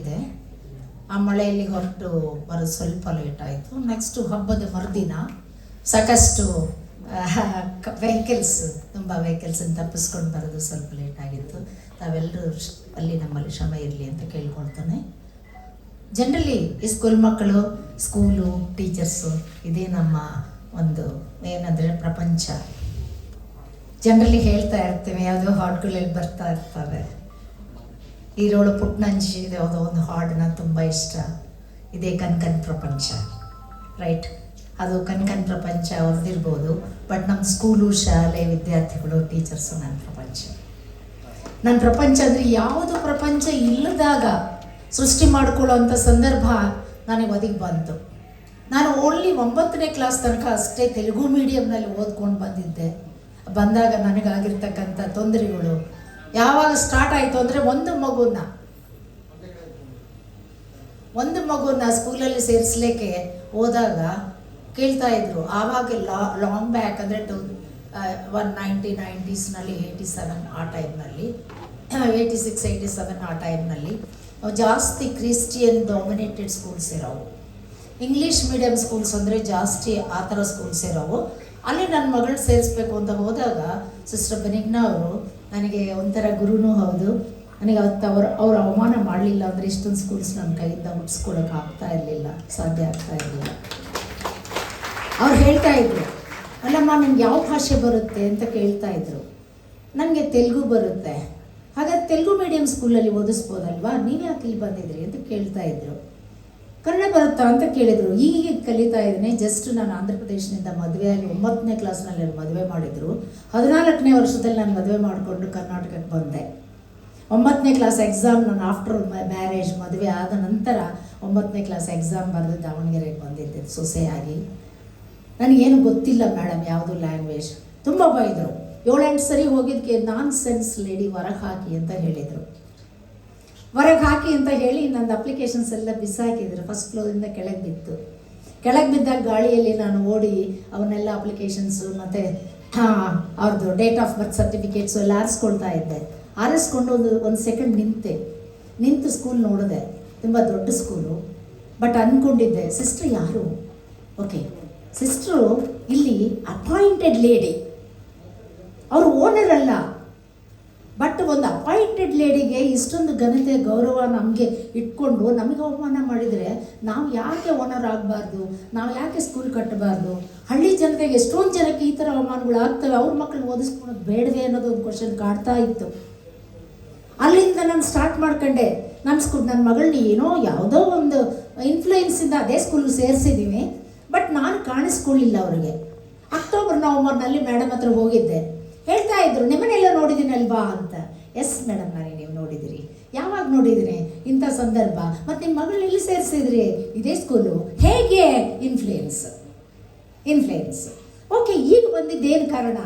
ಇದೆ. ಆ ಮಳೆಯಲ್ಲಿ ಹೊರಟು ಬರೋದು ಸ್ವಲ್ಪ ಲೇಟ್ ಆಯಿತು. ನೆಕ್ಸ್ಟು ಹಬ್ಬದ ಮರುದಿನ ಸಾಕಷ್ಟು ವೆಹಿಕಲ್ಸ್ ತುಂಬ ವೆಹಿಕಲ್ಸನ್ನು ತಪ್ಪಿಸ್ಕೊಂಡು ಬರೋದು ಸ್ವಲ್ಪ ಲೇಟ್ ಆಗಿತ್ತು. ತಾವೆಲ್ಲರೂ ಅಲ್ಲಿ ನಮ್ಮಲ್ಲಿ ಶ್ರಮ ಇರಲಿ ಅಂತ ಕೇಳ್ಕೊಳ್ತಾನೆ. ಜನರಲಿ ಈ ಸ್ಕೂಲ್ ಮಕ್ಕಳು ಸ್ಕೂಲು ಟೀಚರ್ಸು ಇದೇ ನಮ್ಮ ಒಂದು ಏನಂದರೆ ಪ್ರಪಂಚ. ಜನರಲಿ ಹೇಳ್ತಾ ಇರ್ತೀವಿ, ಯಾವುದೋ ಹಾಟ್ಗಳಲ್ಲಿ ಬರ್ತಾ ಇರ್ತವೆ. ಈರೋಳು ಪುಟ್ನಂಜಿ ಯಾವುದೋ ಒಂದು ಹಾಡನ್ನ ತುಂಬ ಇಷ್ಟ. ಇದೇ ಕನ್ಕನ್ ಪ್ರಪಂಚ. ರೈಟ್? ಅದು ಕನ್ಕನ್ ಪ್ರಪಂಚ ಅವ್ರದ್ದಿರ್ಬೋದು ಬಟ್ ನಮ್ಮ ಸ್ಕೂಲು, ಶಾಲೆ, ವಿದ್ಯಾರ್ಥಿಗಳು, ಟೀಚರ್ಸು ನನ್ನ ಪ್ರಪಂಚ. ನನ್ನ ಪ್ರಪಂಚ ಅಂದರೆ ಯಾವುದು ಪ್ರಪಂಚ ಇಲ್ಲದಾಗ ಸೃಷ್ಟಿ ಮಾಡ್ಕೊಳ್ಳೋವಂಥ ಸಂದರ್ಭ ನನಗೆ ಒದಗಿ ಬಂತು. ನಾನು ಓನ್ಲಿ ಒಂಬತ್ತನೇ ಕ್ಲಾಸ್ ತನಕ ಅಷ್ಟೇ ತೆಲುಗು ಮೀಡಿಯಮ್ನಲ್ಲಿ ಓದ್ಕೊಂಡು ಬಂದಿದ್ದೆ. ಬಂದಾಗ ನನಗಾಗಿರ್ತಕ್ಕಂಥ ತೊಂದರೆಗಳು ಯಾವಾಗ ಸ್ಟಾರ್ಟ್ ಆಯಿತು ಅಂದರೆ ಒಂದು ಮಗುನ ಒಂದು ಮಗುನ ಸ್ಕೂಲಲ್ಲಿ ಸೇರಿಸ್ಲಿಕ್ಕೆ ಹೋದಾಗ ಕೇಳ್ತಾ ಇದ್ರು, ಆವಾಗ ಲಾ ಲಾಂಗ್ ಬ್ಯಾಕ್ ಅಂದರೆ ಟು ಒನ್ ನೈಂಟಿ ನೈಂಟೀಸ್ನಲ್ಲಿ ಏಯ್ಟಿ ಸೆವೆನ್ ಆ ಟೈಮ್ನಲ್ಲಿ ಏಯ್ಟಿ ಸಿಕ್ಸ್ ಏಯ್ಟಿ ಸೆವೆನ್ ಆ ಟೈಮ್ನಲ್ಲಿ ಜಾಸ್ತಿ ಕ್ರಿಶ್ಚಿಯನ್ ಡಾಮಿನೇಟೆಡ್ ಸ್ಕೂಲ್ಸ್ ಇರೋವು. ಇಂಗ್ಲೀಷ್ ಮೀಡಿಯಂ ಸ್ಕೂಲ್ಸ್ ಅಂದರೆ ಜಾಸ್ತಿ ಆ ಥರ ಸ್ಕೂಲ್ಸ್ ಇರೋವು. ಅಲ್ಲಿ ನನ್ನ ಮಗಳು ಸೇರಿಸ್ಬೇಕು ಅಂತ ಹೋದಾಗ ಸಿಸ್ಟರ್ ಬೆನಿಗ್ನ ಅವರು ನನಗೆ ಒಂಥರ ಗುರುನೂ ಹೌದು. ನನಗೆ ಅವತ್ತು ಅವ್ರು ಅವ್ರು ಅವಮಾನ ಮಾಡಲಿಲ್ಲ ಅಂದರೆ ಇಷ್ಟೊಂದು ಸ್ಕೂಲ್ಸ್ ನನ್ನ ಕೈಯಿಂದ ಮುಟ್ಸ್ಕೊಳಕ್ಕೆ ಆಗ್ತಾ ಇರಲಿಲ್ಲ. ಸಾಧ್ಯ ಆಗ್ತಾ ಇರಲಿಲ್ಲ. ಅವ್ರು ಹೇಳ್ತಾ ಇದ್ರು, ಅಲ್ಲಮ್ಮ, ನಿಮ್ಗೆ ಯಾವ ಭಾಷೆ ಬರುತ್ತೆ? ಅಂತ ಕೇಳ್ತಾ ಇದ್ರು. ನನಗೆ ತೆಲುಗು ಬರುತ್ತೆ. ಹಾಗಾದ್ರೆ ತೆಲುಗು ಮೀಡಿಯಂ ಸ್ಕೂಲಲ್ಲಿ ಓದಿಸ್ಬೋದಲ್ವಾ? ನೀವು ಯಾಕೆ ಇಲ್ಲಿ ಬಂದಿದ್ರಿ? ಅಂತ ಕೇಳ್ತಾ ಇದ್ರು. ಕನ್ನಡ ಬರುತ್ತಾ ಅಂತ ಕೇಳಿದರು. ಈಗ ಕಲಿತಾ ಇದ್ದೀನಿ. ಜಸ್ಟ್ ನಾನು ಆಂಧ್ರ ಪ್ರದೇಶದಿಂದ ಮದುವೆಯಾಗಿ ಒಂಬತ್ತನೇ ಕ್ಲಾಸ್ನಲ್ಲಿ ಮದುವೆ ಮಾಡಿದರು. ಹದಿನಾಲ್ಕನೇ ವರ್ಷದಲ್ಲಿ ನಾನು ಮದುವೆ ಮಾಡಿಕೊಂಡು ಕರ್ನಾಟಕಕ್ಕೆ ಬಂದೆ. ಒಂಬತ್ತನೇ ಕ್ಲಾಸ್ ಎಕ್ಸಾಮ್ ನಾನು ಆಫ್ಟರ್ ಮ್ಯಾರೇಜ್ ಮದುವೆ ಆದ ನಂತರ ಒಂಬತ್ತನೇ ಕ್ಲಾಸ್ ಎಕ್ಸಾಮ್ ಬರೆದು ದಾವಣಗೆರೆಗೆ ಬಂದಿದ್ದೆ. ಸೊಸೆಯಾಗಿ ನನಗೇನು ಗೊತ್ತಿಲ್ಲ ಮೇಡಮ್ ಯಾವುದು ಲ್ಯಾಂಗ್ವೇಜ್ ತುಂಬ ಬೈದರು ಏಳೆಂಟು ಸರಿ ಹೋಗಿದ್ದಕ್ಕೆ ನಾನ್ ಸೆನ್ಸ್ ಲೇಡಿ ಹೊರಗೆ ಹಾಕಿ ಅಂತ ಹೇಳಿದರು. ಹೊರಗೆ ಹಾಕಿ ಅಂತ ಹೇಳಿ ನಂದು ಅಪ್ಲಿಕೇಶನ್ಸ್ ಎಲ್ಲ ಬಿಸಾಕಿದ್ರು. ಫಸ್ಟ್ ಫ್ಲೋರಿಂದ ಕೆಳಗೆ ಬಿತ್ತು. ಕೆಳಗೆ ಬಿದ್ದಾಗ ಗಾಳಿಯಲ್ಲಿ ನಾನು ಓಡಿ ಅವನ್ನೆಲ್ಲ ಅಪ್ಲಿಕೇಶನ್ಸು ಮತ್ತು ಅವ್ರದ್ದು ಡೇಟ್ ಆಫ್ ಬರ್ತ್ ಸರ್ಟಿಫಿಕೇಟ್ಸು ಎಲ್ಲ ಆರಿಸ್ಕೊಳ್ತಾ ಇದ್ದೆ. ಆರಿಸ್ಕೊಂಡು ಒಂದು ಒಂದು ಸೆಕೆಂಡ್ ನಿಂತೆ. ನಿಂತು ಸ್ಕೂಲ್ ನೋಡಿದೆ. ತುಂಬ ದೊಡ್ಡ ಸ್ಕೂಲು ಬಟ್ ಅಂದ್ಕೊಂಡಿದ್ದೆ ಸಿಸ್ಟ್ರ್ ಯಾರು? ಓಕೆ ಸಿಸ್ಟ್ರು ಇಲ್ಲಿ ಅಪಾಯಿಂಟೆಡ್ ಲೇಡಿ ಅವರು ಓನರ್ ಅಲ್ಲ. ಬಟ್ ಒಂದು ಅಪಾಯಿಂಟೆಡ್ ಲೇಡಿಗೆ ಇಷ್ಟೊಂದು ಘನತೆ, ಗೌರವ ನಮಗೆ ಇಟ್ಕೊಂಡು ನಮಗೆ ಅವಮಾನ ಮಾಡಿದರೆ ನಾವು ಯಾಕೆ ಓನರ್ ಆಗಬಾರ್ದು? ನಾವು ಯಾಕೆ ಸ್ಕೂಲ್ ಕಟ್ಟಬಾರ್ದು ಹಳ್ಳಿ ಜನತೆಗೆ ಎಷ್ಟೊಂದು ಜನಕ್ಕೆ ಈ ಥರ ಅವಮಾನಗಳು ಆಗ್ತವೆ? ಅವ್ರ ಮಕ್ಕಳು ಓದಿಸ್ಕೊಳೋದು ಬೇಡದೆ ಅನ್ನೋದು ಒಂದು ಕ್ವಶನ್ ಕಾಡ್ತಾ ಇತ್ತು. ಅಲ್ಲಿಂದ ನಾನು ಸ್ಟಾರ್ಟ್ ಮಾಡ್ಕೊಂಡೆ. ನನ್ನ ಸ್ಕೂಲ್ ನನ್ನ ಮಗಳನ್ನ ಏನೋ ಯಾವುದೋ ಒಂದು ಇನ್ಫ್ಲೂಯೆನ್ಸಿಂದ ಅದೇ ಸ್ಕೂಲ್ ಸೇರಿಸಿದ್ದೀವಿ ಬಟ್ ನಾನು ಕಾಣಿಸ್ಕೊಳ್ಳಿಲ್ಲ ಅವರಿಗೆ. ಅಕ್ಟೋಬರ್ ನವಂಬರ್ನಲ್ಲಿ ಮೇಡಮ್ ಹತ್ರ ಹೋಗಿದ್ದೆ. ಹೇಳ್ತಾ ಇದ್ರು ನಿಮ್ಮನೆಲ್ಲ ನೋಡಿದ್ದೀನಲ್ವಾ? ಅಂತ. ಎಸ್ ಮೇಡಮ್ ನಾನೇ ನೀವು ನೋಡಿದಿರಿ ಯಾವಾಗ ನೋಡಿದಿರಿ? ಇಂಥ ಸಂದರ್ಭ. ಮತ್ತು ನಿಮ್ಮ ಮಗಳು ಎಲ್ಲಿ ಸೇರಿಸಿದ್ರಿ? ಇದೇ ಸ್ಕೂಲು ಹೇಗೆ? ಇನ್ಫ್ಲೂಯೆನ್ಸ್ ಇನ್ಫ್ಲೂಯೆನ್ಸ್ ಓಕೆ ಈಗ ಬಂದಿದ್ದೇನು ಕಾರಣ?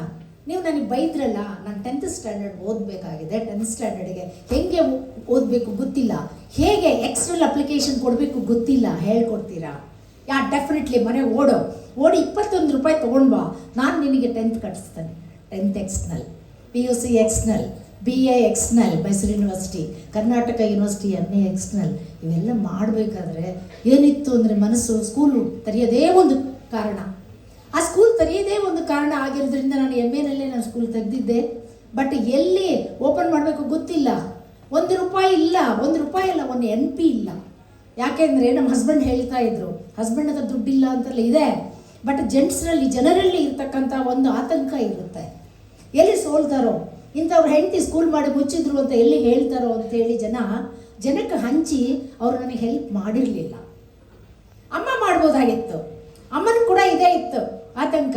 ನೀವು ನನಗೆ ಬೈದ್ರಲ್ಲ, ನಾನು ಟೆಂತ್ ಸ್ಟ್ಯಾಂಡರ್ಡ್ ಓದಬೇಕಾಗಿದೆ. ಟೆಂತ್ ಸ್ಟ್ಯಾಂಡರ್ಡ್ಗೆ ಹೇಗೆ ಓದಬೇಕು ಗೊತ್ತಿಲ್ಲ. ಹೇಗೆ ಎಕ್ಸ್ಟ್ರಲ್ ಅಪ್ಲಿಕೇಶನ್ ಕೊಡಬೇಕು ಗೊತ್ತಿಲ್ಲ. ಹೇಳ್ಕೊಡ್ತೀರಾ? ಯಾ ಡೆಫಿನೆಟ್ಲಿ ಮನೆ ಓಡೋ. ಓಡಿ ಇಪ್ಪತ್ತೊಂದು ರೂಪಾಯಿ ತೊಗೊಂಡ್ಬಾ. ನಾನು ನಿನಗೆ tenth ಕಟ್ಟಿಸ್ತೇನೆ tenth external P U C external B A external Mysore university Karnataka university M A external ಇವೆಲ್ಲ ಮಾಡಬೇಕಾದ್ರೆ ಏನಿತ್ತು ಅಂದರೆ ಮನಸ್ಸು ಸ್ಕೂಲು ತೆರೆಯೋದೇ ಒಂದು ಕಾರಣ. ಆ ಸ್ಕೂಲ್ ತೆರೆಯೋದೇ ಒಂದು ಕಾರಣ ಆಗಿರೋದ್ರಿಂದ ನಾನು ಎಂ ಎನಲ್ಲೇ ನಾನು ಸ್ಕೂಲ್ ತೆಗೆದಿದ್ದೆ. ಬಟ್ ಎಲ್ಲಿ ಓಪನ್ ಮಾಡಬೇಕು ಗೊತ್ತಿಲ್ಲ. ಒಂದು ರೂಪಾಯಿ ಇಲ್ಲ, ಒಂದು ರೂಪಾಯಿ ಅಲ್ಲ, ಒಂದು ಎನ್ ಪಿ ಇಲ್ಲ. ಯಾಕೆಂದರೆ ನಮ್ಮ ಹಸ್ಬೆಂಡ್ ಹೇಳ್ತಾ ಇದ್ರು ಹಸ್ಬೆಂಡ್ ಹತ್ರ ದುಡ್ಡಿಲ್ಲ ಅಂತೆಲ್ಲ ಇದೆ. ಬಟ್ ಜೆಂಟ್ಸ್ನಲ್ಲಿ ಜನರಲ್ಲಿ ಇರ್ತಕ್ಕಂಥ ಒಂದು ಆತಂಕ ಇರುತ್ತೆ. ಎಲ್ಲಿ ಸೋಲ್ತಾರೋ? ಇಂಥವ್ರ ಹೆಂಡತಿ ಸ್ಕೂಲ್ ಮಾಡಿ ಮುಚ್ಚಿದ್ರು ಅಂತ ಎಲ್ಲಿ ಹೇಳ್ತಾರೋ ಅಂತೇಳಿ ಜನ, ಜನಕ್ಕೆ ಹಂಚಿ ಅವರು ನನಗೆ ಹೆಲ್ಪ್ ಮಾಡಿರಲಿಲ್ಲ. ಅಮ್ಮ ಮಾಡ್ಬೋದಾಗಿತ್ತು. ಅಮ್ಮನ ಕೂಡ ಇದೇ ಇತ್ತು ಆತಂಕ.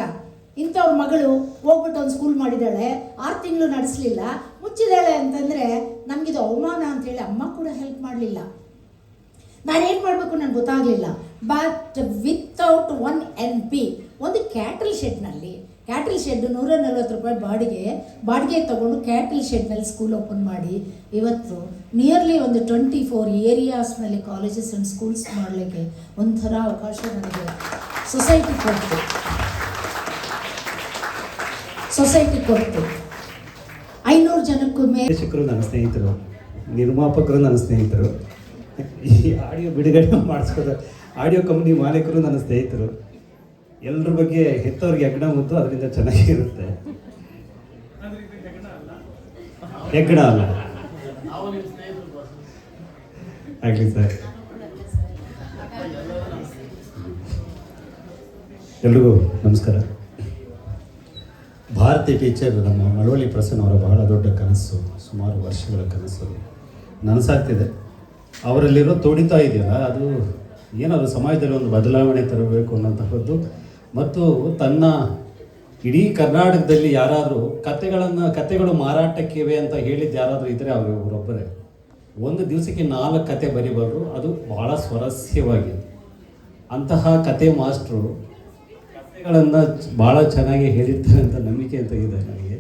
ಇಂಥವ್ರ ಮಗಳು ಹೋಗ್ಬಿಟ್ಟು ಒಂದು ಸ್ಕೂಲ್ ಮಾಡಿದ್ದಾಳೆ, ಆರು ತಿಂಗಳು ನಡೆಸಲಿಲ್ಲ, ಮುಚ್ಚಿದ್ದಾಳೆ ಅಂತಂದರೆ ನಮಗಿದು ಅವಮಾನ ಅಂತೇಳಿ ಅಮ್ಮ ಕೂಡ ಹೆಲ್ಪ್ ಮಾಡಲಿಲ್ಲ. ನಾನೇನು ಮಾಡಬೇಕು ನನಗೆ ಗೊತ್ತಾಗಲಿಲ್ಲ. But without one N P ಒಂದು ಕ್ಯಾಟಲ್ ಶೆಡ್ನಲ್ಲಿ ಕ್ಯಾಟಲ್ ಶೆಡ್ ನೂರ ನಲ್ವತ್ತು ರೂಪಾಯಿ ಬಾಡಿಗೆ. ಬಾಡಿಗೆ ತಗೊಂಡು ಕ್ಯಾಟಲ್ ಶೆಡ್ನಲ್ಲಿ ಸ್ಕೂಲ್ ಓಪನ್ ಮಾಡಿ. ಇವತ್ತು ನಿಯರ್ಲಿ ಒಂದು ಟ್ವೆಂಟಿ ಫೋರ್ ಏರಿಯಾಸ್ನಲ್ಲಿ ಕಾಲೇಜಸ್ ಆ್ಯಂಡ್ ಸ್ಕೂಲ್ಸ್ ಮಾಡಲಿಕ್ಕೆ ಒಂಥರ ಅವಕಾಶ ನನಗೆ ಸೊಸೈಟಿ ಕೊಡ್ತು. ಸೊಸೈಟಿ ಕೊಡ್ತು. ಐನೂರು ಜನಕ್ಕೂ ಮೇಲೆ ಶಿಕ್ಷಕರು ನನ್ನ ಸ್ನೇಹಿತರು, ನಿರ್ಮಾಪಕರು ನನ್ನ ಸ್ನೇಹಿತರು. ಈ ಆಡಿಯೋ ಬಿಡುಗಡೆ ಮಾಡಿಸ್ಕೊಂಡು ಆಡಿಯೋ ಕಂಪ್ನಿ ಮಾಲೀಕರು ನನ್ನ ಸ್ನೇಹಿತರು. ಎಲ್ಲರ ಬಗ್ಗೆ ಹೆತ್ತವ್ರಿಗೆ ಹೆಗ್ಣ ಮತ್ತು ಅದರಿಂದ ಚೆನ್ನಾಗಿರುತ್ತೆ. ಹೆಗ್ಗಣ ಅಲ್ಲ. ಆಗಲಿ ಸರ್. ಎಲ್ರಿಗೂ ನಮಸ್ಕಾರ. ಭಾರತಿ ಟೀಚರ್ ನಮ್ಮ ಮಳವಳ್ಳಿ ಪ್ರಸನ್ನ ಅವರ ಬಹಳ ದೊಡ್ಡ ಕನಸು, ಸುಮಾರು ವರ್ಷಗಳ ಕನಸು. ನನಸಾಗ್ತಿದೆ. ಅವರಲ್ಲಿರೋ ತೋಡಿತಾ ಇದೆಯಲ್ಲ, ಅದು ಏನಾದರೂ ಸಮಾಜದಲ್ಲಿ ಒಂದು ಬದಲಾವಣೆ ತರಬೇಕು ಅನ್ನೋಂತಹದ್ದು ಮತ್ತು ತನ್ನ ಇಡೀ ಕರ್ನಾಟಕದಲ್ಲಿ ಯಾರಾದರೂ ಕತೆಗಳನ್ನು, ಕತೆಗಳು ಮಾರಾಟಕ್ಕಿವೆ ಅಂತ ಹೇಳಿದ್ದು ಯಾರಾದರೂ ಇದ್ದರೆ ಅವರು ಇವರೊಬ್ಬರೇ ಒಂದು ದಿವಸಕ್ಕೆ ನಾಲ್ಕು ಕತೆ ಬರಿಬಾರ್ದು, ಅದು ಬಹಳ ಸ್ವರಸ್ಯವಾಗಿದೆ ಅಂತಹ ಕತೆ ಮಾಸ್ಟ್ರು ಕತೆಗಳನ್ನು ಭಾಳ ಚೆನ್ನಾಗಿ ಹೇಳಿರ್ತಾರೆ ಅಂತ ನಂಬಿಕೆ ಅಂತ ಇದೆ ನನಗೆ.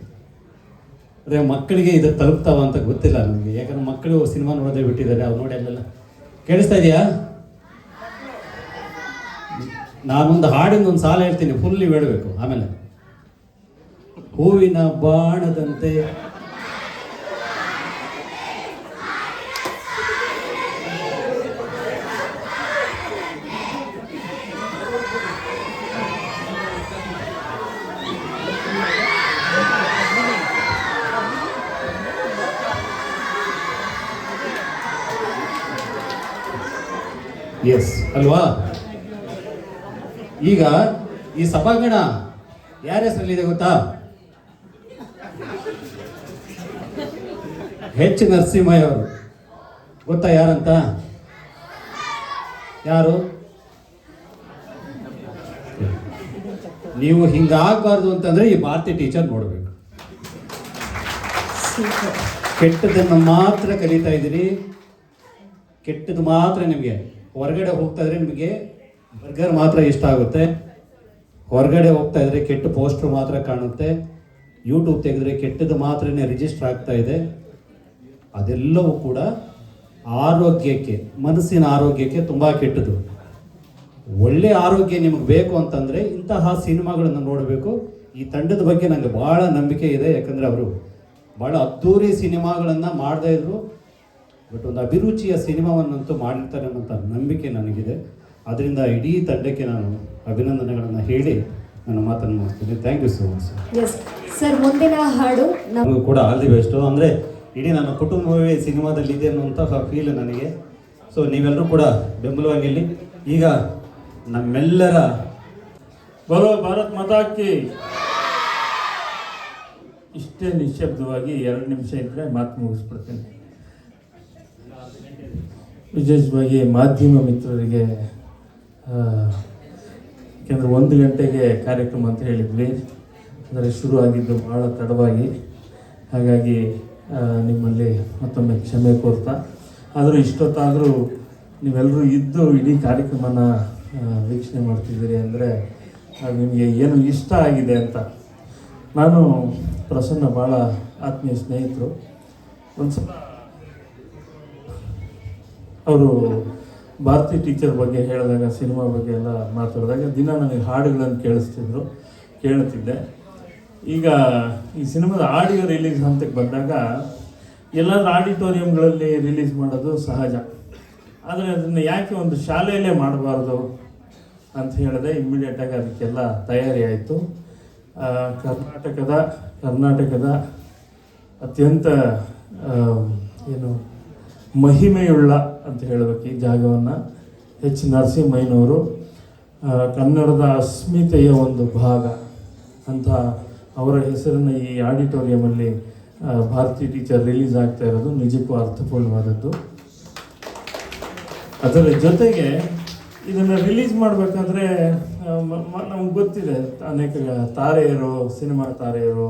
ಅಂದರೆ ಮಕ್ಕಳಿಗೆ ಇದು ತಲುಪ್ತಾವ ಅಂತ ಗೊತ್ತಿಲ್ಲ ನನಗೆ. ಯಾಕಂದ್ರೆ ಮಕ್ಕಳು ಸಿನಿಮಾ ನೋಡೋದೇ ಬಿಟ್ಟಿದ್ದಾರೆ. ಅವ್ರು ನೋಡಿ ಅಲ್ಲೆಲ್ಲ ಕೇಳಿಸ್ತಾ ಇದೆಯಾ? ನಾನೊಂದು ಹಾಡಿನ ಒಂದು ಸಾಲ ಹೇಳ್ತೀನಿ ಫುಲ್ ನೀವು ಹೇಳಬೇಕು ಆಮೇಲೆ. ಹೂವಿನ ಬಾಣದಂತೆ. ಎಸ್ ಅಲ್ವಾ? ಈಗ ಈ ಸಭಾಂಗಣ ಯಾರ ಹೆಸರಲ್ಲಿದೆ ಗೊತ್ತಾ? ಹೆಚ್ ನರಸಿಂಹಯ್ಯ ಅವರು. ಗೊತ್ತಾ ಯಾರಂತ? ಯಾರು? ನೀವು ಹಿಂಗಾಗಬಾರ್ದು ಅಂತಂದ್ರೆ ಈ ಭಾರತೀಯ ಟೀಚರ್ ನೋಡಬೇಕು. ಕೆಟ್ಟದನ್ನು ಮಾತ್ರ ಕಲಿತಾ ಇದ್ದೀರಿ ಕೆಟ್ಟದ್ದು ಮಾತ್ರ ನಿಮಗೆ. ಹೊರಗಡೆ ಹೋಗ್ತಾ ಇದ್ರೆ ನಿಮಗೆ ಬರ್ಗರ್ ಮಾತ್ರ ಇಷ್ಟ ಆಗುತ್ತೆ. ಹೊರಗಡೆ ಹೋಗ್ತಾ ಇದ್ರೆ ಕೆಟ್ಟ ಪೋಸ್ಟರ್ ಮಾತ್ರ ಕಾಣುತ್ತೆ. ಯೂಟ್ಯೂಬ್ ತೆಗೆದ್ರೆ ಕೆಟ್ಟದ್ದು ಮಾತ್ರನೇ ರಿಜಿಸ್ಟರ್ ಆಗ್ತಾ ಇದೆ. ಅದೆಲ್ಲವೂ ಕೂಡ ಆರೋಗ್ಯಕ್ಕೆ, ಮನಸ್ಸಿನ ಆರೋಗ್ಯಕ್ಕೆ ತುಂಬ ಕೆಟ್ಟದು ಒಳ್ಳೆ ಆರೋಗ್ಯ ನಿಮಗೆ ಬೇಕು ಅಂತಂದರೆ ಇಂತಹ ಸಿನಿಮಾಗಳನ್ನು ನೋಡಬೇಕು. ಈ ತಂಡದ ಬಗ್ಗೆ ನನಗೆ ಭಾಳ ನಂಬಿಕೆ ಇದೆ. ಯಾಕಂದರೆ ಅವರು ಭಾಳ ಅದ್ಧೂರಿ ಸಿನಿಮಾಗಳನ್ನು ಮಾಡ್ತಾ ಇದ್ರು. ಬಟ್ ಒಂದು ಅಭಿರುಚಿಯ ಸಿನಿಮಾವನ್ನಂತೂ ಮಾಡಿರ್ತಾರೆ ಅನ್ನೋಂಥ ನಂಬಿಕೆ ನನಗಿದೆ. ಅದರಿಂದ ಇಡೀ ತಂಡಕ್ಕೆ ನಾನು ಅಭಿನಂದನೆಗಳನ್ನು ಹೇಳಿ ನನ್ನ ಮಾತನ್ನು ಮಾಡ್ತೀನಿ thank you so much sir yes sir ಮುಂದಿನ ಹಾಡು ನಮಗೂ ಕೂಡ ಆಲ್ ದಿ ಬೆಸ್ಟು ಅಂದರೆ ಇಡೀ ನನ್ನ ಕುಟುಂಬವೇ ಸಿನಿಮಾದಲ್ಲಿ ಇದೆ ಅನ್ನುವಂತಹ ಫೀಲ್ ನನಗೆ. ಸೊ ನೀವೆಲ್ಲರೂ ಕೂಡ ಬೆಂಬಲವಾಗಿರಲಿ. ಈಗ ನಮ್ಮೆಲ್ಲರ ಬರೋ ಭಾರತ್ ಮಾತಾಕಿ ಇಷ್ಟೇ ನಿಶ್ಶಬ್ದವಾಗಿ ಎರಡು ನಿಮಿಷ ಇದ್ದರೆ ಮಾತು ಮುಗಿಸ್ಬಿಡ್ತೇನೆ. ವಿಶೇಷವಾಗಿ ಮಾಧ್ಯಮ ಮಿತ್ರರಿಗೆ ಆ, ಯಾಕೆಂದರೆ ಒಂದು ಗಂಟೆಗೆ ಕಾರ್ಯಕ್ರಮ ಅಂತ ಹೇಳಿದ್ವಿ. ಅಂದರೆ ಶುರು ಆಗಿದ್ದು ಭಾಳ ತಡವಾಗಿ. ಹಾಗಾಗಿ ನಿಮ್ಮಲ್ಲಿ ಮತ್ತೊಮ್ಮೆ ಕ್ಷಮೆ ಕೋರ್ತಾ. ಆದರೂ ಇಷ್ಟೊತ್ತಾದರೂ ನೀವೆಲ್ಲರೂ ಇದ್ದು ಇಡೀ ಕಾರ್ಯಕ್ರಮನ ವೀಕ್ಷಣೆ ಮಾಡ್ತಿದ್ದೀರಿ ಅಂದರೆ ಅದು ನಿಮಗೆ ಏನು ಇಷ್ಟ ಆಗಿದೆ ಅಂತ. ನಾನು ಪ್ರಸನ್ನ ಭಾಳ ಆತ್ಮೀಯ ಸ್ನೇಹಿತರು. ಒಂದು ಸಲ ಅವರು ಭಾರತಿ ಟೀಚರ್ ಬಗ್ಗೆ ಹೇಳಿದಾಗ ಸಿನಿಮಾ ಬಗ್ಗೆ ಎಲ್ಲ ಮಾತಾಡಿದಾಗ ದಿನ ನನಗೆ ಹಾಡುಗಳನ್ನು ಕೇಳಿಸ್ತಿದ್ರು ಕೇಳುತ್ತಿದ್ದೆ ಈಗ ಈ ಸಿನಿಮಾದ ಆಡಿಯೋ ರಿಲೀಸ್ ಹಂತಕ್ಕೆ ಬಂದಾಗ ಎಲ್ಲರ ಆಡಿಟೋರಿಯಂಗಳಲ್ಲಿ ರಿಲೀಸ್ ಮಾಡೋದು ಸಹಜ. ಆದರೆ ಅದನ್ನು ಯಾಕೆ ಒಂದು ಶಾಲೆಯಲ್ಲೇ ಮಾಡಬಾರ್ದು ಅಂತ ಹೇಳಿದೆ. ಇಮ್ಮಿಡಿಯೇಟಾಗಿ ಅದಕ್ಕೆಲ್ಲ ತಯಾರಿ ಆಯಿತು. ಕರ್ನಾಟಕದ ಕರ್ನಾಟಕದ ಅತ್ಯಂತ ಏನು ಮಹಿಮೆಯುಳ್ಳ ಅಂತ ಹೇಳಬೇಕು ಈ ಜಾಗವನ್ನು ಎಚ್ ನರಸಿಂಹಯ್ಯನವರು. ಕನ್ನಡದ ಅಸ್ಮಿತೆಯ ಒಂದು ಭಾಗ ಅಂತ ಅವರ ಹೆಸರನ್ನು ಈ ಆಡಿಟೋರಿಯಮಲ್ಲಿ ಭಾರತೀಯ ಭಾರತಿ ಟೀಚರ್ ರಿಲೀಸ್ ಆಗ್ತಾ ಇರೋದು ನಿಜಕ್ಕೂ ಅರ್ಥಪೂರ್ಣವಾದದ್ದು. ಅದರ ಜೊತೆಗೆ ಇದನ್ನು ರಿಲೀಸ್ ಮಾಡಬೇಕಂದ್ರೆ ನಮ್ಗೆ ಗೊತ್ತಿದೆ, ಅನೇಕ ತಾರೆಯರು, ಸಿನಿಮಾ ತಾರೆಯರು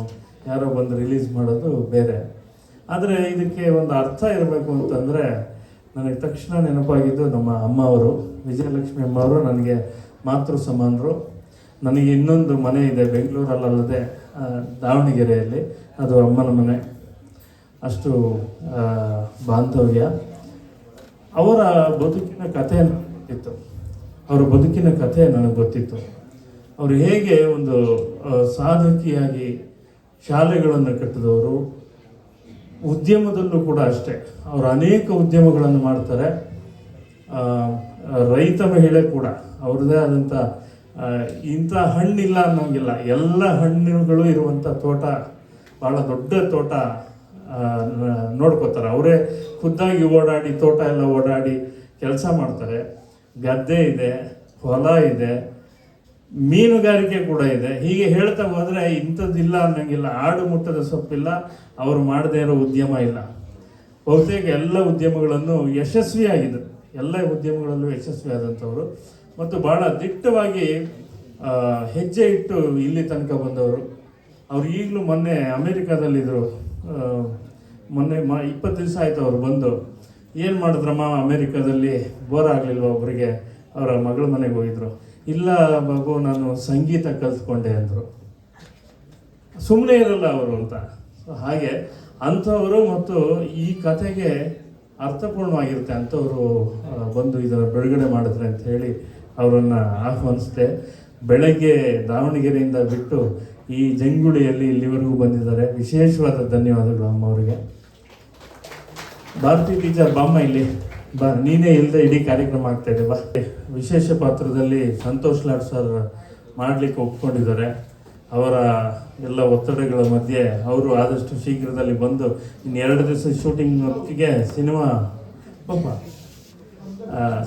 ಯಾರೋ ಬಂದು ರಿಲೀಸ್ ಮಾಡೋದು ಬೇರೆ. ಆದರೆ ಇದಕ್ಕೆ ಒಂದು ಅರ್ಥ ಇರಬೇಕು ಅಂತಂದರೆ ನನಗೆ ತಕ್ಷಣ ನೆನಪಾಗಿದ್ದು ನಮ್ಮ ಅಮ್ಮ ಅವರು ವಿಜಯಲಕ್ಷ್ಮಿ ಅಮ್ಮ ಅವರು ನನಗೆ ಮಾತೃ ಸಮಾನರು ನನಗೆ ಇನ್ನೊಂದು ಮನೆ ಇದೆ ಬೆಂಗಳೂರಲ್ಲದೆ ದಾವಣಗೆರೆಯಲ್ಲಿ. ಅದು ಅಮ್ಮನ ಮನೆ. ಅಷ್ಟು ಬಾಂಧವ್ಯ. ಅವರ ಬದುಕಿನ ಕಥೆ ಇತ್ತು ಅವರ ಬದುಕಿನ ಕಥೆ ನನಗೆ ಗೊತ್ತಿತ್ತು. ಅವರು ಹೇಗೆ ಒಂದು ಸಾಧಕಿಯಾಗಿ ಶಾಲೆಗಳನ್ನು ಕಟ್ಟಿದವರು ಉದ್ಯಮದಲ್ಲೂ ಕೂಡ ಅಷ್ಟೇ. ಅವರು ಅನೇಕ ಉದ್ಯಮಗಳನ್ನು ಮಾಡ್ತಾರೆ. ರೈತ ಮಹಿಳೆ ಕೂಡ ಅವ್ರದ್ದೇ ಆದಂಥ ಇಂಥ ಹಣ್ಣಿಲ್ಲ ಅನ್ನೋಂಗಿಲ್ಲ. ಎಲ್ಲ ಹಣ್ಣುಗಳು ಇರುವಂಥ ತೋಟ ಭಾಳ ದೊಡ್ಡ ತೋಟ ನೋಡ್ಕೋತಾರೆ. ಅವರೇ ಖುದ್ದಾಗಿ ಓಡಾಡಿ, ತೋಟ ಎಲ್ಲ ಓಡಾಡಿ ಕೆಲಸ ಮಾಡ್ತಾರೆ. ಗದ್ದೆ ಇದೆ, ಹೊಲ ಇದೆ ಮೀನುಗಾರಿಕೆ ಕೂಡ ಇದೆ. ಹೀಗೆ ಹೇಳ್ತಾ ಹೋದರೆ ಇಂಥದ್ದಿಲ್ಲ ಅನ್ನಂಗಿಲ್ಲ. ಆಡು ಮುಟ್ಟದ ಸೊಪ್ಪಿಲ್ಲ, ಅವರು ಮಾಡದೇ ಇರೋ ಉದ್ಯಮ ಇಲ್ಲ. ಬಹುತೇಕ ಎಲ್ಲ ಉದ್ಯಮಗಳನ್ನು ಯಶಸ್ವಿಯಾಗಿದೆ. ಎಲ್ಲ ಉದ್ಯಮಗಳಲ್ಲೂ ಯಶಸ್ವಿಯಾದಂಥವರು. ಮತ್ತು ಬಹಳ ದಿಟ್ಟವಾಗಿ ಹೆಜ್ಜೆ ಇಟ್ಟು ಇಲ್ಲಿ ತನಕ ಬಂದವರು. ಅವ್ರು ಈಗಲೂ ಮೊನ್ನೆ ಅಮೇರಿಕಾದಲ್ಲಿದ್ದರು ಮೊನ್ನೆ ಮ, ಇಪ್ಪತ್ತು ದಿವಸ ಆಯಿತು ಅವರು ಬಂದು. ಏನು ಮಾಡಿದ್ರಮ್ಮ ಅಮೇರಿಕಾದಲ್ಲಿ? ಬೋರ್ ಆಗಲಿಲ್ವ ಒಬ್ಬರಿಗೆ ಅವರ ಮಗಳ ಮನೆಗೆ ಹೋಗಿದ್ರು. ಇಲ್ಲ ಮಗು, ನಾನು ಸಂಗೀತ ಕಲ್ತ್ಕೊಂಡೆ ಅಂದರು. ಸುಮ್ಮನೆ ಇರಲ್ಲ ಅವರು ಅಂತ. ಸೊ ಹಾಗೆ ಅಂಥವರು ಮತ್ತು ಈ ಕಥೆಗೆ ಅರ್ಥಪೂರ್ಣವಾಗಿರುತ್ತೆ. ಅಂಥವರು ಬಂದು ಇದರ ಬಿಡುಗಡೆ ಮಾಡಿದ್ರೆ ಅಂತ ಹೇಳಿ ಅವರನ್ನು ಆಹ್ವಾನಿಸಿದೆ. ಬೆಳಗ್ಗೆ ದಾವಣಗೆರೆಯಿಂದ ಬಿಟ್ಟು ಈ ಜಂಗುಳಿಯಲ್ಲಿ ಇಲ್ಲಿವರೆಗೂ ಬಂದಿದ್ದಾರೆ. ವಿಶೇಷವಾದ ಧನ್ಯವಾದಗಳು ಅಮ್ಮ ಅವರಿಗೆ. ಭಾರತಿ ಟೀಚರ್, ಬಾಮ್ಮ ಇಲ್ಲಿ. ಬಾ, ನೀನೇ ಇಲ್ಲದೆ ಇಡೀ ಕಾರ್ಯಕ್ರಮ ಆಗ್ತಾ ಇದೆ, ಬಾ. ವಿಶೇಷ ಪಾತ್ರದಲ್ಲಿ ಸಂತೋಷ್ ಲಾಡ್ ಸರ್ ಮಾಡಲಿಕ್ಕೆ ಒಪ್ಕೊಂಡಿದ್ದಾರೆ. ಅವರ ಎಲ್ಲ ಒತ್ತಡಗಳ ಮಧ್ಯೆ ಅವರು ಆದಷ್ಟು ಶೀಘ್ರದಲ್ಲಿ ಬಂದು ಇನ್ನು ಎರಡು ದಿವಸ ಶೂಟಿಂಗ್ ಹೊತ್ತಿಗೆ ಸಿನಿಮಾ ಪಾಪ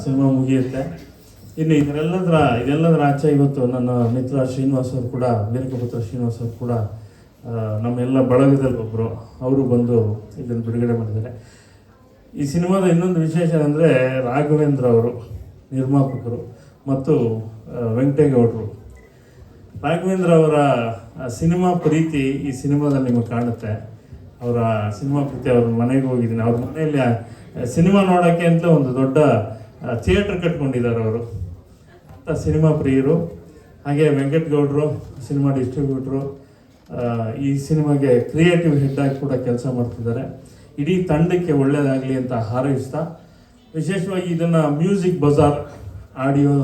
ಸಿನಿಮಾ ಮುಗಿಯುತ್ತೆ. ಇನ್ನು ಇದರೆಲ್ಲದರ ಇದೆಲ್ಲದರ ಆಚೆ ಇವತ್ತು ನನ್ನ ಮಿತ್ರ ಶ್ರೀನಿವಾಸ್ ಅವರು ಕೂಡ ವೀರಕಪುತ್ರ ಶ್ರೀನಿವಾಸ್ ಅವರು ಕೂಡ ನಮ್ಮೆಲ್ಲ ಬಳಗದಲ್ಲಿ ಒಬ್ಬರು ಅವರು ಬಂದು ಇದನ್ನು ಬಿಡುಗಡೆ ಮಾಡಿದ್ದಾರೆ. ಈ ಸಿನಿಮಾದ ಇನ್ನೊಂದು ವಿಶೇಷ ಅಂದರೆ ರಾಘವೇಂದ್ರ ಅವರು, ನಿರ್ಮಾಪಕರು ಮತ್ತು ವೆಂಕಟೇಗೌಡರು. ರಾಘವೇಂದ್ರ ಅವರ ಸಿನಿಮಾ ಪ್ರೀತಿ ಈ ಸಿನಿಮಾದಲ್ಲಿ ನಿಮಗೆ ಕಾಣುತ್ತೆ. ಅವರ ಸಿನಿಮಾ ಪ್ರೀತಿ ಅವ್ರ ಮನೆಗೆ ಹೋಗಿದ್ದೀನಿ. ಅವ್ರ ಮನೆಯಲ್ಲಿ ಸಿನಿಮಾ ನೋಡೋಕ್ಕೆ ಅಂತ ಒಂದು ದೊಡ್ಡ ಥಿಯೇಟ್ರ್ ಕಟ್ಕೊಂಡಿದ್ದಾರೆ ಅವರು. ಅಂತ ಸಿನಿಮಾ ಪ್ರಿಯರು. ಹಾಗೆ ವೆಂಕಟಗೌಡರು, ಸಿನಿಮಾ ಡಿಸ್ಟ್ರಿಬ್ಯೂಟ್ರು ಈ ಸಿನಿಮಾಗೆ ಕ್ರಿಯೇಟಿವ್ ಹೆಡ್ ಆಗಿ ಕೂಡ ಕೆಲಸ ಮಾಡ್ತಿದ್ದಾರೆ. ಇಡೀ ತಂಡಕ್ಕೆ ಒಳ್ಳೆಯದಾಗಲಿ ಅಂತ ಹಾರೈಸ್ತಾ, ವಿಶೇಷವಾಗಿ ಇದನ್ನು ಮ್ಯೂಸಿಕ್ ಬಜಾರ್ ಆಡಿಯೋ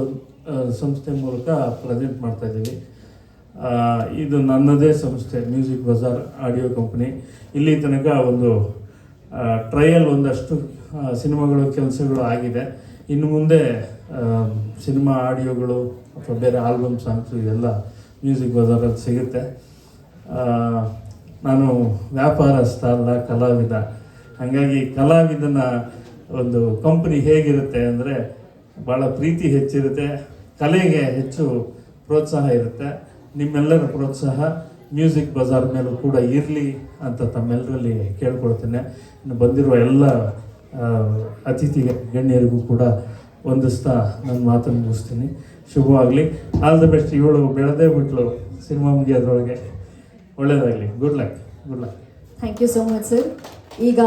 ಸಂಸ್ಥೆ ಮೂಲಕ ಪ್ರೆಸೆಂಟ್ ಮಾಡ್ತಾ ಇದ್ದೀವಿ. ಇದು ನನ್ನದೇ ಸಂಸ್ಥೆ, ಮ್ಯೂಸಿಕ್ ಬಜಾರ್ ಆಡಿಯೋ ಕಂಪ್ನಿ. ಇಲ್ಲಿ ತನಕ ಒಂದು ಟ್ರಯಲ್ ಒಂದಷ್ಟು ಸಿನಿಮಾಗಳು, ಕೆಲಸಗಳು ಆಗಿದೆ. ಇನ್ನು ಮುಂದೆ ಸಿನಿಮಾ ಆಡಿಯೋಗಳು ಅಥವಾ ಬೇರೆ ಆಲ್ಬಮ್ ಸಾಂಗ್ಸು ಇದೆಲ್ಲ ಮ್ಯೂಸಿಕ್ ಬಜಾರಲ್ಲಿ ಸಿಗುತ್ತೆ. ನಾನು ವ್ಯಾಪಾರಸ್ಥ ಅಲ್ಲ ಕಲಾವಿದ ಹಾಗಾಗಿ ಕಲಾವಿದನ ಒಂದು ಕಂಪನಿ ಹೇಗಿರುತ್ತೆ ಅಂದರೆ ಭಾಳ ಪ್ರೀತಿ ಹೆಚ್ಚಿರುತ್ತೆ, ಕಲೆಗೆ ಹೆಚ್ಚು ಪ್ರೋತ್ಸಾಹ ಇರುತ್ತೆ, ನಿಮ್ಮೆಲ್ಲರ ಪ್ರೋತ್ಸಾಹ ಮ್ಯೂಸಿಕ್ ಬಜಾರ್ ಮೇಲೂ ಕೂಡ ಇರಲಿ ಅಂತ ತಮ್ಮೆಲ್ಲರಲ್ಲಿ ಕೇಳ್ಕೊಳ್ತೇನೆ. ಇನ್ನು ಬಂದಿರುವ ಎಲ್ಲ ಅತಿಥಿ ಗಣ್ಯರಿಗೂ ಕೂಡ ಒಂದಿಸ್ತಾ ನನ್ನ ಮಾತನ್ನು ಮುಗಿಸ್ತೀನಿ. ಶುಭವಾಗಲಿ. All the best. ಇವಳು ಬೆಳೆದೇ ಬಿಟ್ಲು ಸಿನಿಮಾ ಮುಗಿಯೋದ್ರೊಳಗೆ. ಒಳ್ಳೆಯದಾಗಲಿ good luck good luck thank you so much sir ಈಗ